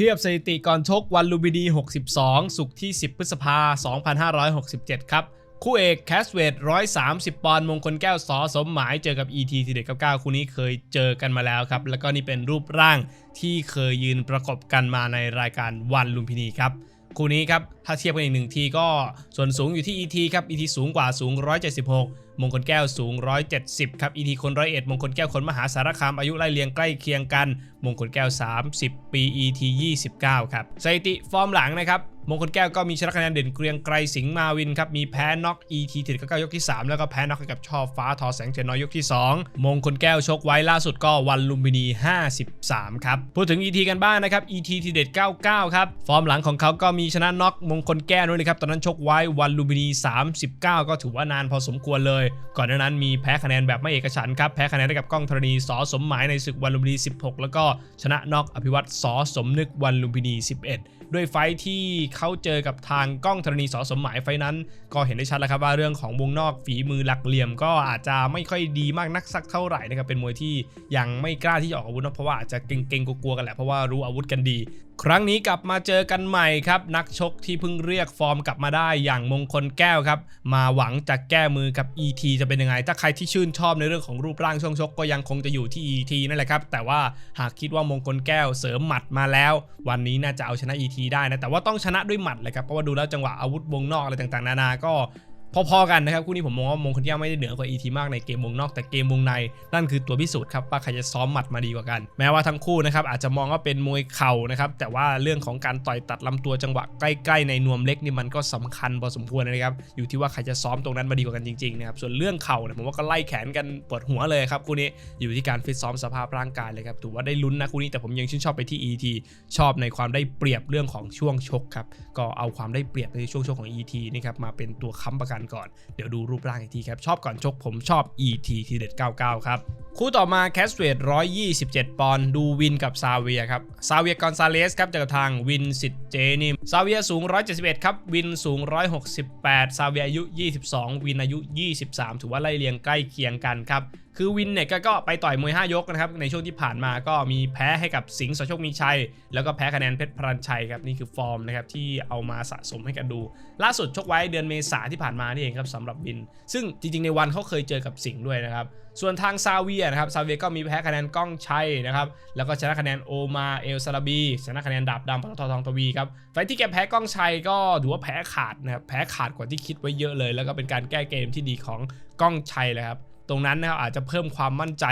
เทียบสถิติก่อนชกวันลูบิดี 62 สุกที่ 10 พฤษภา 2567 ครับ คู่เอกแคสเวด130 ปอนด์มงคลแก้วสอสมหมายเจอกับ ET ทีเด็ด99คู่นี้เคยเจอกันมาแล้วครับ แล้วก็นี่เป็นรูปร่างที่เคยยืนประกบกันมาในรายการวันลุมพินีครับ คู่นี้ครับ ถ้าเทียบกันอีกหนึ่งทีก็ส่วนสูงอยู่ที่ ET ครับ ET สูงกว่าสูง 176 มงคลแก้วสูง 170 ครับ ET คนร้อยเอ็ดมงคลแก้วคนมหาสารคามอายุไล่เลียงใกล้เคียงกัน มงคลแก้ว 30 ปี ET 29 ครับสถิติฟอร์มหลังนะครับมงคลแก้วก็มีชนะคะแนนเด่นเกรียงไกรสิงห์มาวินครับมีแพ้น็อก ET ถึงก็ยกที่ 3 แล้วก็แพ้น็อกกับช่อฟ้าทอแสงเทียนน้อยยกที่ 2 มงคลแก้วชกไว้ล่าสุดก็วันลุมพินี 53 ครับ พูดถึง ET กันบ้างนะครับ ET ทีเด็ด 99 ครับ ฟอร์มหลังของเขาก็มีชนะน็อกมงคลแก้วด้วยนะครับ ตอนนั้นชกไว้วันลุมพินี 39 ก็ถือว่านานพอสมควรเลย ก่อนหน้านั้นมีแพ้คะแนนแบบไม่เอกฉันครับ แพ้คะแนนให้กับก้องธรณีสอสมหมายในศึกวันลุมพินี 16 แล้วก็ชนะน็อกอภิวัตสอสมนึกวันลุมพินี 11 ด้วยไฟที่เขาเจอกับทางก้องธรณีสอสมหมายไฟนั้น ก็เห็นได้ชัดแล้วครับว่าเรื่องของวงนอกฝีมือหลักเหลี่ยม ก็อาจจะไม่ค่อยดีมากนักสักเท่าไหร่นะครับเป็นมวยที่ยังไม่กล้าที่จะออกอาวุธนะเพราะว่าอาจจะเก่งๆกลัวๆกันแหละเพราะว่ารู้อาวุธกันดี ครั้งนี้กลับมาเจอกันใหม่ครับ นักชกที่เพิ่งเรียกฟอร์มกลับมาได้อย่างมงคลแก้วครับ มาหวังจะแก้มือกับ ET จะเป็นยังไง ถ้าใครที่ชื่นชอบในเรื่องของรูปร่างช่วงชกก็ยังคงจะอยู่ที่ ET นั่นแหละครับ แต่ว่าหากคิดว่ามงคลแก้วเสริมหมัดมาแล้ว วันนี้น่าจะเอาชนะ ET ได้นะแต่ว่าต้องชนะด้วยหมัดเลยครับเพราะว่าดูแล้วจังหวะอาวุธวงนอกอะไรต่างๆ นานาก็ พอๆกันนะครับคู่นี้ผมมองว่ามงคลแก้วไม่ได้เหนือกว่า ET มากในเกมวงนอกแต่เกมวงใน นั่นคือตัวพิสูจน์ครับว่าใครจะซ้อมหมัดมาดีกว่ากัน แม้ว่าทั้งคู่นะครับอาจจะมองว่าเป็นมวยเข่านะครับแต่ว่าเรื่องของการต่อยตัดลำตัวจังหวะใกล้ๆในนวมเล็กนี่มันก็สำคัญพอสมควรนะครับอยู่ที่ว่าใครจะซ้อมตรงนั้นมาดีกว่ากันจริงๆนะครับส่วนเรื่องเข่าเนี่ยผมว่าก็ไล่แขนกันปวดหัวเลยครับคู่นี้อยู่ที่การฟิตซ้อมสภาพร่างกายเลยครับถือว่าได้ลุ้นนะคู่นี้แต่ผมยังชื่นชอบไปที่ ET ชอบในความได้เปรียบเรื่องของช่วงชกครับก็เอาความได้เปรียบในช่วงชกของ ET นี่ครับมาเป็นตัวค้ำประกันก่อน เดี๋ยวดูรูปร่างอีกทีครับ ชอบก่อนชกผมชอบ ET ทีเด็ด99 ครับ คู่ต่อมาแคสเวด127 ปอนด์ดูวินกับซาเวียครับ ซาเวียกอนซาเลสครับจากทางวินสิทธิ์เจนิมซาเวียสูง 171 ครับ วินสูง 168 ซาเวียอายุ 22 วินอายุ 23 ถือว่าไล่เรียงใกล้เคียงกันครับ คือวินเนี่ยก็ไปต่อยมวย5ยกนะครับในช่วงที่ผ่านมาก็มีแพ้ให้กับสิงห์สโชคมีชัย แล้วก็แพ้คะแนนเพชรพรัญชัยครับนี่คือฟอร์มนะครับที่เอามาสะสมให้กันดู ล่าสุดชกไว้เดือนเมษาที่ผ่านมานี่เองครับสำหรับวิน ซึ่งจริงๆ ในวันเขาเคยเจอกับสิงห์ด้วยนะครับส่วนทางซาเวียนะครับซาเวียก็มีแพ้คะแนนก้องชัยนะครับแล้วก็ชนะคะแนนโอมาเอลซาลาบีชนะคะแนนดาบดำปตททองทวีครับไฟที่แกแพ้ก้องชัยก็ถือว่าแพ้ขาดนะครับแพ้ขาดกว่าที่คิดไว้เยอะเลย แล้วก็เป็นการแก้เกมที่ดีของก้องชัยเลยครับ ตรงนั้นนะครับอาจจะเพิ่มความมั่นใจ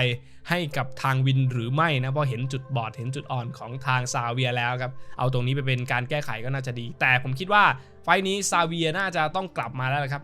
ให้กับทางวินหรือไม่นะเพราะเห็นจุดบอดเห็นจุดอ่อนของทางซาเวียแล้วครับเอาตรงนี้ไปเป็นการแก้ไขก็น่าจะดี แต่ผมคิดว่าไฟนี้ซาเวียน่าจะต้องกลับมาแล้วครับ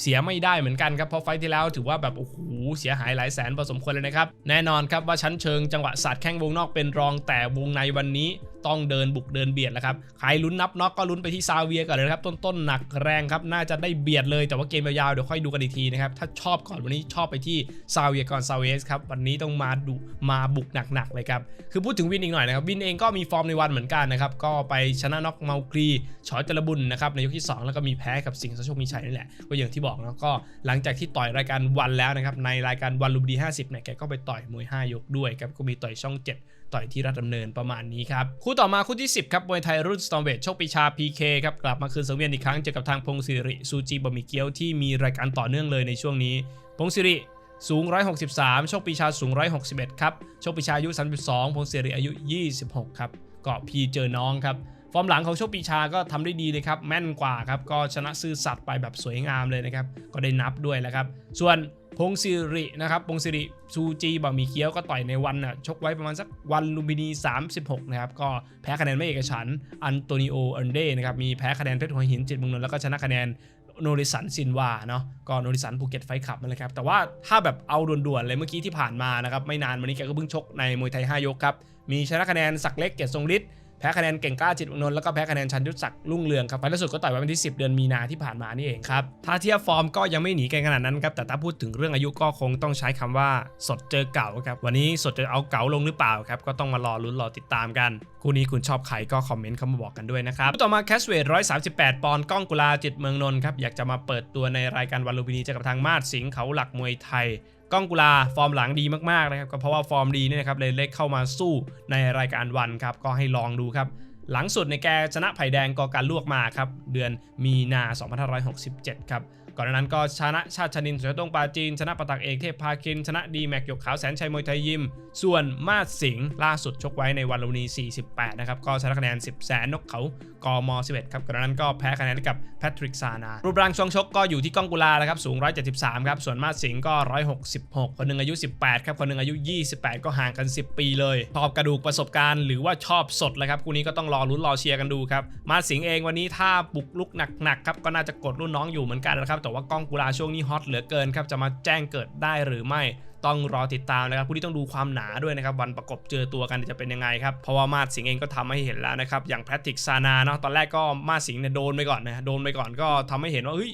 เสียไม่ได้เหมือนกันครับเพราะไฟที่แล้วถือว่าแบบโอ้โหเสียหายหลายแสนพอสมควรเลยนะครับแน่นอนครับว่าชั้นเชิงจังหวะสาดแข้งวงนอกเป็นรองแต่วงในวันนี้ต้องเดินบุกเดินเบียดแล้วครับ ใครลุ้นนับน็อกก็ลุ้นไปที่ซาเวียก่อนเลยนะครับ ต้นๆหนักแรงครับน่าจะได้เบียดเลยแต่ว่าเกมยาวๆเดี๋ยวค่อยดูกันอีกทีนะครับ ถ้าชอบก่อนวันนี้ชอบไปที่ซาเวียก่อนซาเวสครับวันนี้ต้องมาดุมาบุกหนักๆเลยครับคือพูดถึงวินอีกหน่อยนะครับวินเองก็มีฟอร์มในวันเหมือนกันนะครับก็ไปชนะน็อกเมาครีชอยจระบุญนะครับในยกที่สองแล้วก็มีแพ้กับสิงห์สชคมีชัยนี่แหละก็อย่างที่บอกนะก็หลังจากที่ต่อยรายการวันแล้วนะครับในรายการวันลุมดี 50เนี่ยแกก็ไปต่อยมวย 5 ยกด้วยครับก็มีต่อยช่อง 7 ต่อยที่รัฐดำเนินประมาณนี้ครับคู่ต่อมาคู่ที่ 10ครับมวยไทยรุ่นสตอมเวทโชคปีชา PK ครับกลับมาคืนสังเวียนอีกครั้งเจอกับทางพงศิริซูจิบะหมี่เกี๊ยวที่มีรายการต่อเนื่องเลยในช่วงนี้พงศิริสูง 163 โชคปีชาสูง 161 ครับ โชคปีชาอายุ 32 พงศิริอายุ 26 ครับก็พี่เจอน้องครับ ฟอร์มหลังของโชคปีชาก็ทำได้ดีเลยครับแม่นกว่าครับก็ชนะซื่อสัตย์ไปแบบสวยงามเลยนะครับก็ได้นับด้วยแล้วครับส่วนพงศิรินะครับพงศิริซูจีบะหมี่เกี๊ยวก็ต่อยในวันน่ะชกไว้ประมาณสักวันลุมพินี 36 นะครับ ก็แพ้คะแนนไม่เอกฉันอันโตนิโออันเดนะครับ มีแพ้คะแนนเพชรหัวหินจิตมืองนนแล้วก็ชนะคะแนนโนริสันซินวาเนาะก็โนริสันภูเก็ตไฟขับนั่นแหละครับ แต่ว่าถ้าแบบเอาด่วนๆเลยเมื่อกี้ที่ผ่านมานะครับ ไม่นานวันนี้แกก็เพิ่งชกในมวยไทย 5 ยกครับ มีชนะคะแนนศักเล็กเกียรติทรงฤทธิ์ แพ้คะแนนเก่งกล้าจิตเมืองนนท์แล้วก็แพ้คะแนนชันยุทธศักดิ์รุ่งเรืองครับไฟล์ล่าสุดก็ต่อยไว้วันที่ 10 เดือนมีนาที่ผ่านมานี่เองครับถ้าเทียบฟอร์มก็ยังไม่หนีกันขนาดนั้นครับแต่ถ้าพูดถึงเรื่องอายุก็คงต้องใช้คำว่าสดเจอเก่าครับวันนี้สดจะเอาเก่าลงหรือเปล่าครับก็ต้องมารอลุ้นรอติดตามกันคู่นี้คุณชอบใครก็คอมเมนต์เข้ามาบอกกันด้วยนะครับต่อมาแคสเวท138 ปอนด์ก้องกุลาจิตเมืองนนท์ครับอยากจะมาเปิดตัวในรายการวันลุมพินีจอกับทางมาดสิงห์เขาหลักมวยไทย ก้องกุลาฟอร์มหลังดีมากๆนะครับก็เพราะว่าฟอร์มดีเนี่ยนะครับเลยเล็กเข้ามาสู้ในรายการวันครับก็ให้ลองดูครับ หลังสุดในแกชนะไผ่แดงกอการลวกมาครับเดือนมีนา 2567 ครับ ก่อนหน้านั้นก็ชนะชาติชนินทร์เสือตงปาจีน ชนะปะตักเอกเทพพาคิน ชนะดีแม็กยกขาวแสนชัยมวยไทยยิม ส่วนมาดสิงห์ล่าสุดชกไว้ในวันลุมพินี 48 นะครับ ก็ชนะคะแนน 10 แสนนกเขากม 11 ครับก่อนหน้านั้นก็แพ้คะแนนกับแพทริกซานา รูปร่างช่วงชกก็อยู่ที่ก้องกุลาแล้วครับ สูง 173 ครับ ส่วนมาดสิงห์ก็ 166 คนหนึ่งอายุ 18 ครับ คนหนึ่งอายุ 28 ก็ห่างกัน 10 ปีเลยชอบกระดูกประสบการณ์หรือว่าชอบสดเลยครับคู่นี้ก็ต้องรอลุ้นรอเชียร์กันดูครับมาดสิงห์เองวันนี้ถ้าบุกลุกหนักๆครับก็น่าจะกดรุ่นน้องอยู่เหมือนกันนะครับแต่ว่ากล้องกุลาช่วงนี้ฮอตเหลือเกินครับจะมาแจ้งเกิดได้หรือไม่ต้องรอติดตามนะครับผู้ที่ต้องดูความหนาด้วยนะครับวันประกบเจอตัวกันจะเป็นยังไงครับเพราะว่ามาดสิงเองก็ทำให้เห็นแล้วนะครับอย่างแพทริกซานาเนาะตอนแรกก็มาดสิงเนี่ยโดนไปก่อนนะโดนไปก่อนก็ทำให้เห็นว่าเฮ้ย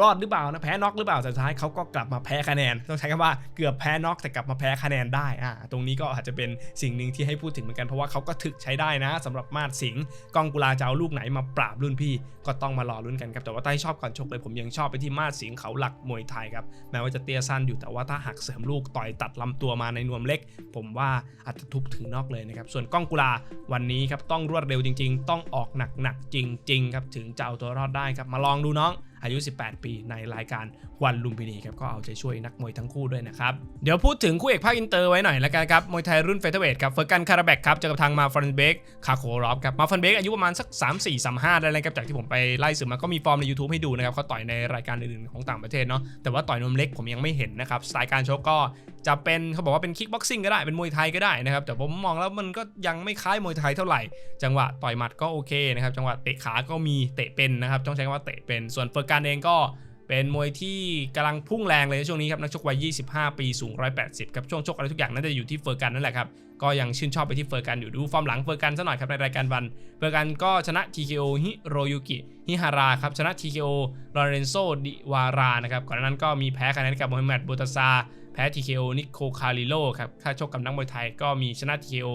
รอดหรือเปล่านะแพ้น็อกหรือเปล่าแต่สุดท้ายเขาก็กลับมาแพ้คะแนน ต้องใช้คำว่าเกือบแพ้น็อกแต่กลับมาแพ้คะแนนได้อ่าตรงนี้ก็อาจจะเป็นสิ่งหนึ่งที่ให้พูดถึงเหมือนกันเพราะว่าเขาก็ถึกใช้ได้นะสำหรับมาดสิงห์กองกุลาจะเอาลูกไหนมาปราบรุ่นพี่ ก็ต้องมารอลุ้นกันครับแต่ว่าถ้าให้ชอบก่อนชกเลยผมยังชอบไปที่มาดสิงห์เขาหลักมวยไทยครับแม้ว่าจะเตี้ยสั้นอยู่แต่ว่าถ้าหักเสริมลูกต่อยตัดลำตัวมาในนวมเล็ก ผมว่าอาจจะทุบถึงนอกเลยนะครับส่วนก้องกุลาวันนี้ครับต้องรวดเร็วจริง ๆ ต้องออกหนักๆจริงๆครับถึงจะเอาตัวรอดได้ครับมาลองดูน้อง อายุ 18 ปี ในรายการวันลุมพินีครับก็เอาใจช่วยนักมวยทั้งคู่ด้วยนะครับ เดี๋ยวพูดถึงคู่เอกภาคอินเตอร์ไว้หน่อยละกันครับมวยไทยรุ่นเฟเธอร์เวทครับเฟอร์กันคาราแบกครับเจอกับทางมาฟันเบกคาโครอฟครับมาฟันเบกอายุประมาณสัก 3 4 3 5ได้เลยครับจากที่ผมไปไล่สืบมาก็มีฟอร์มใน YouTube ให้ดูนะครับเขาต่อยในรายการอื่นๆของต่างประเทศเนาะแต่ว่าต่อยนมเล็กผมยังไม่เห็นนะครับสไตล์การชกก็จะเป็นเขาบอกว่าเป็นคิกบ็อกซิ่งก็ได้เป็นมวยไทยก็ได้นะครับแต่ผมมองแล้วมันก็ยังไม่คล้ายมวยไทยเท่าไหร่ จังหวะต่อยหมัดก็โอเคนะครับจังหวะเตะขาก็มีเตะเป็นนะครับต้องใช้คำว่าเตะเป็นส่วนเฟอร์กนเองก็เป็นมวยที่กำลังพุ่งแรงเลยในช่วงนี้ครับนักชกวัย 25 ปีสูง 180 ครับช่วงชกอะไรทุกอย่างน่าจะอยู่ที่เฟอร์กันนั่นแหละครับ ก็ยังชื่นชอบไปที่เฟอร์กันอยู่ดูฟอร์มหลังเฟอร์กันซะหน่อยครับในรายการวัน เฟอร์กันก็ชนะ TKO ฮิโรยุกิฮิฮาราครับชนะ TKO ลอเรนโซดิวารานะครับก่อนหน้านั้นก็มีแพ้คะแนนกับโมฮัมหมัดบูตาซาแพ้ TKO นิโคคาริโลครับถ้าชกกับนักมวยไทยก็มีชนะ TKO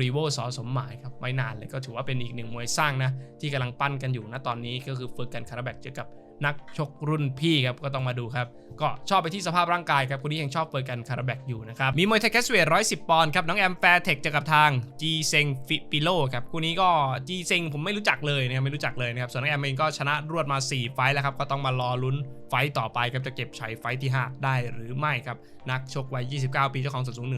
รีโวสอสมหมายครับไม่นานเลยก็ถือว่าเป็นอีกหนึ่งมวยสร้างนะที่กำลังปั้นกันอยู่นะตอนนี้ก็คือเฟอร์กันคาราแบกเจอกับ นักชกรุ่นพี่ครับก็ต้องมาดูครับก็ชอบไปที่สภาพร่างกายครับคนนี้ยังชอบเปิดกันคาราแบกอยู่นะครับมีมวยไทยแคสเวท110ปอนด์ครับน้องแอมแฟร์เทคจะกับทางจีเซงฟิปิโลครับคู่นี้ก็จีเซงผมไม่รู้จักเลยนะครับไม่รู้จักเลยนะครับส่วนน้องแอมเองก็ชนะรวดมา 4 ไฟล์แล้วครับก็ต้องมารอลุ้นไฟต่อไปครับจะเก็บชัยไฟที่ 5 ได้หรือไม่ครับ นักชกวัย 29 ปีเจ้าของส่วนสูง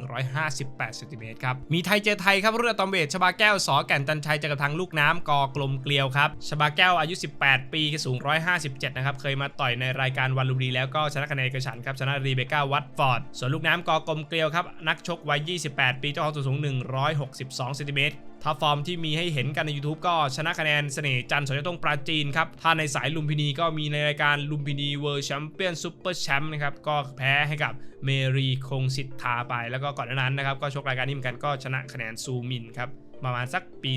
158เซนติเมตรครับ มีไทยเจอไทยครับเรือตอมเวทชบาแก้วสอแก่นตันชัยเจอกับทางลูกน้ำกอกลมเกลียวครับชบาแก้วอายุ 18 ปีสูง 157 นะครับ เคยมาต่อยในรายการวันลุมพินีแล้วก็ชนะคะแนนเอกฉันครับชนะรีเบก้าวัตฟอร์ดส่วนลูกน้ำกอกลมเกลียวครับนักชกวัย 28 ปีเจ้าของส่วนสูง 162เซนติเมตร ถ้าฟอร์มที่มีให้เห็นกันใน YouTube ก็ชนะคะแนนเสน่ห์จันทร์สยตงปราจีนครับ ถ้าในสายลุมพินีก็มีในรายการลุมพินีเวิร์แชมเปี้ยนซูเปอร์แชมป์นะครับ ก็แพ้ให้กับเมรีคงสิทธาไป แล้วก็ก่อนหน้านั้นนะครับ ก็ชกรายการนี้เหมือนกันก็ชนะคะแนนซูมินครับ ประมาณสักปี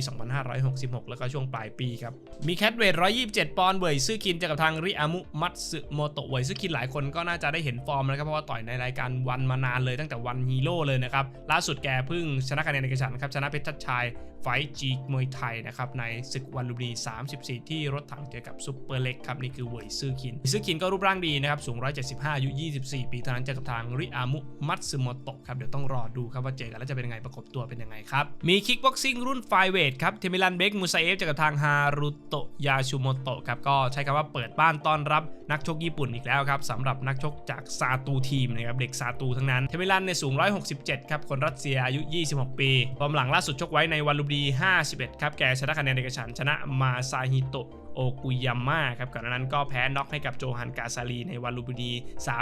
2566 แล้วก็ช่วงปลายปีครับ มีแคทเวท127 ปอนด์เวยซื่อคินเจอกับทางริอามุมัตสึโมโตะเวยซื่อคินหลายคนก็น่าจะได้เห็นฟอร์มนะครับ เพราะว่าต่อยในรายการวันมานานเลยตั้งแต่วันฮีโร่เลยนะครับ ล่าสุดแกเพิ่งชนะคะแนนเอกฉันครับ ชนะเพชรชัดชัยไฟจีมวยไทยนะครับ ในศึกวันลุมพินี34 ที่รถถังเจอกับซุปเปอร์เล็กครับ นี่คือเวยซื่อคินซื่อคินก็รูปร่างดีนะครับสูง 175อายุ 24 ปีเท่านั้นเจอกับทางริอามุมัตสึโมโตะครับเดี๋ยวต้องรอดูครับว่าเจอกันแล้วจะเป็นยังไงประกบตัวเป็นยังไงครับมีคิกบ็อกซิงรุ่นไฟเวทครับ เทมิลันเบกมูซาเอฟจากทางฮารุโตะยาชูโมโตะครับ ก็ใช้คำว่าเปิดบ้านต้อนรับนักชกญี่ปุ่นอีกแล้วครับสำหรับนักชกจากซาตูทีมนะครับ เด็กซาตูทั้งนั้น เทมิลันในสูง 167 ครับ คนรัสเซียอายุ 26 ปีฟอร์มหลังล่าสุดชกไว้ในวันลุมดี 51 ครับ แกชนะคะแนนเอกฉันชนะมาซาฮิโตะ โอกุยาม่าครับก่อนหน้านั้นก็แพ้น็อกให้กับโจฮันกาซาลีในวันลูมพินี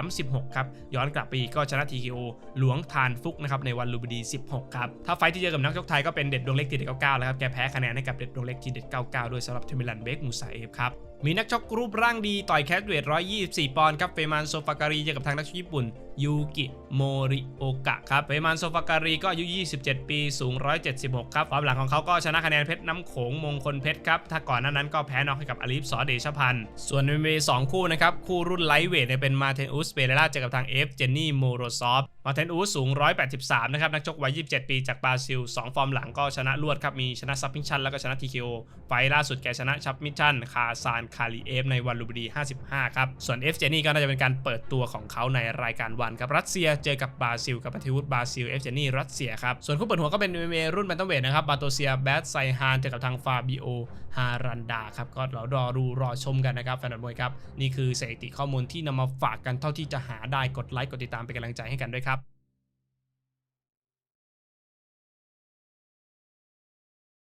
36 ครับ ย้อนกลับไปอีกก็ชนะทีคีโอหลวงทานฟุกนะครับในวันลูมพินี16 ครับ ถ้าไฟท์ที่เจอกับนักชกไทยก็เป็นเด็ดดวงเล็กทีเด็ด99แล้วครับ แกแพ้คะแนนให้กับเด็ดดวงเล็กทีเด็ด99ด้วยสำหรับเทมิลันเบกมูซาเอฟครับ มีนักชกรูปร่างดีต่อยแคทเวท124 ปอนด์ครับเฟมานโซฟาการีเจอกับทางนักชกญี่ปุ่นยูกิโมริโอกะครับเฟมานโซฟาการีก็อายุ 27 ปีสูง 176 ครับความหลังของเขาก็ชนะคะแนนเพชรน้ำโขงมงคลเพชรครับถ้าก่อนหน้านั้นก็แพ้น็อกให้กับอาลีฟสอเดชพันธ์ส่วนในเมสองคู่นะครับคู่รุ่นไลท์เวทเนี่ยเป็นมาเทนอุสเปเรล่าเจอกับทางเอฟเจนนี่โมโรซอฟ มาเทนอูสูง 183 นะครับ นักชกวัย 27 ปีจากบราซิล 2 ฟอร์มหลังก็ชนะรวดครับ มีชนะซับมิชชั่นแล้วก็ชนะ TKO ไฟล์ล่าสุดแกชนะชับมิชชั่น คาซาน คาลีเอฟ ในวันลูบดี 55 ครับ ส่วน F เจนี่ก็น่าจะเป็นการเปิดตัวของเขาในรายการวันครับ รัสเซียเจอกับบราซิล กับปฏิวุฒิบราซิล F เจนี่รัสเซียครับ ส่วนคู่เปิดหัวก็เป็น MMA รุ่นแบนตัมเวทนะครับ บาโตเซีย แบทไซฮาน เจอกับทางฟาบิโอ ฮารันดาครับ ก็เรารอดูรอชมกันนะครับแฟนบอลมวยครับ นี่คือสถิติข้อมูลที่นำมาฝากกันเท่าที่จะหาได้ กดไลค์ กดติดตามเป็นกำลังใจให้กันด้วยครับ